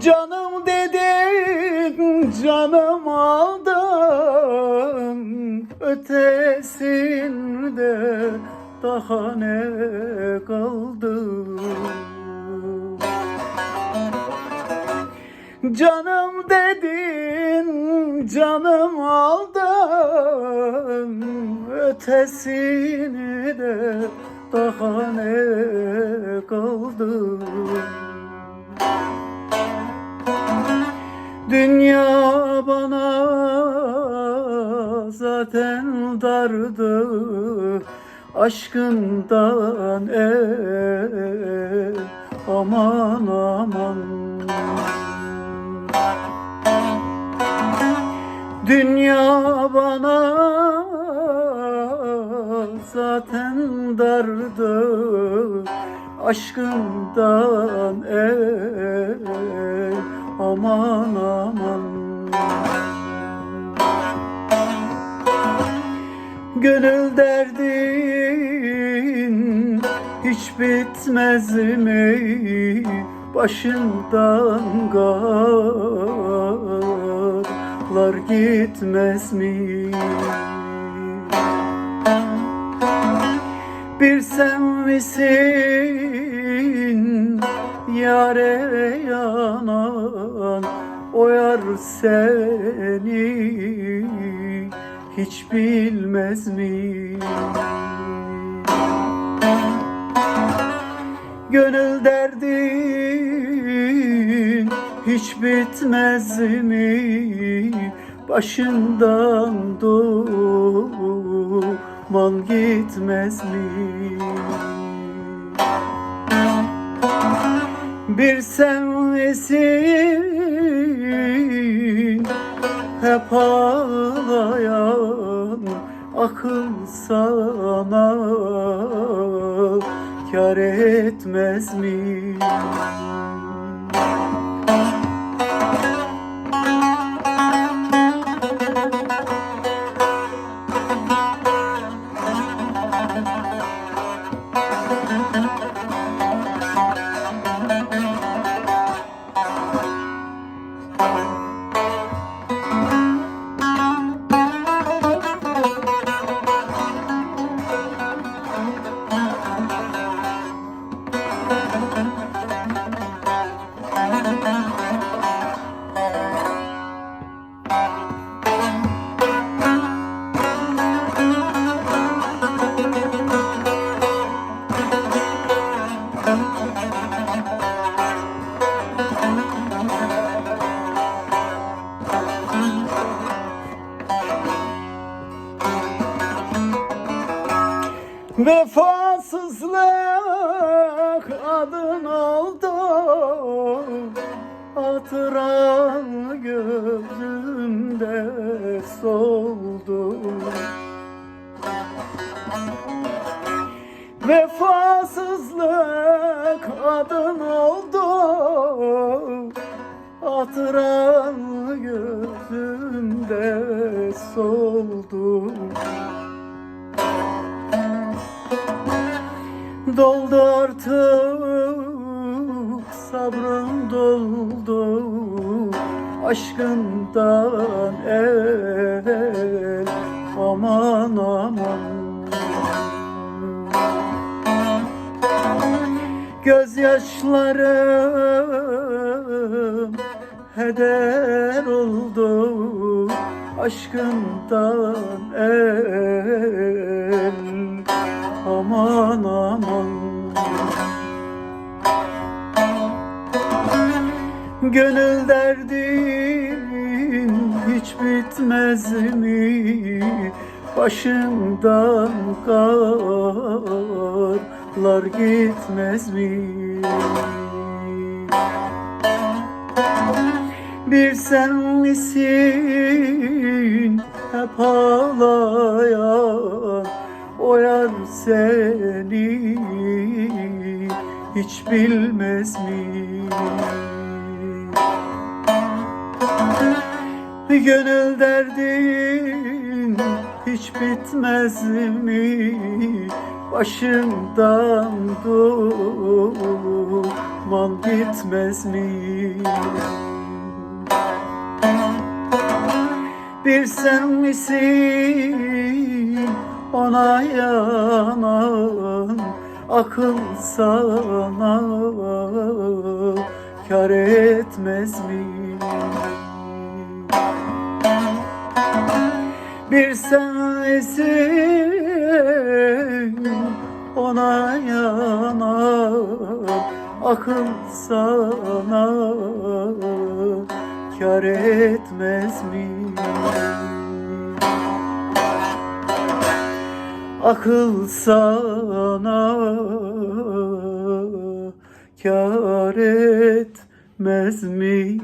Canım canım aldın Ötesinde daha ne kaldı? Canım dedin canım aldın Ötesini de daha ne kaldı dardı Aşkından el aman aman. Dünya bana zaten dardı Aşkından el aman aman Gönül derdin hiç bitmez mi? Başından garlar gitmez mi? Bir sen misin yare yanan o seni hiç bilmez mi? Gönül derdin hiç bitmez mi? Başından duman gitmez mi? Bir sen misin hep ağlayan akıl sana kar etmez mi? Vefasızlık adın oldu. Hatıran gözümde soldu. Vefasızlık adın oldu. Hatıran gözümde soldu Doldu artık sabrım doldu. Aşkından el aman aman. Gözyaşlarım heder oldu. Aşkından el aman aman Gönül derdin hiç bitmez mi? Başımdan karlar gitmez mi? Bir sen misin hep ağlayan yar seni hiç bilmez mi? Gönül derdin hiç bitmez mi? Başımdan duman gitmez mi? Bir sen misin ona yanan Akıl sana kar etmez mi? Bir sensin ona yanan Akıl sana kar etmez mi? Akıl sana kar etmez mi?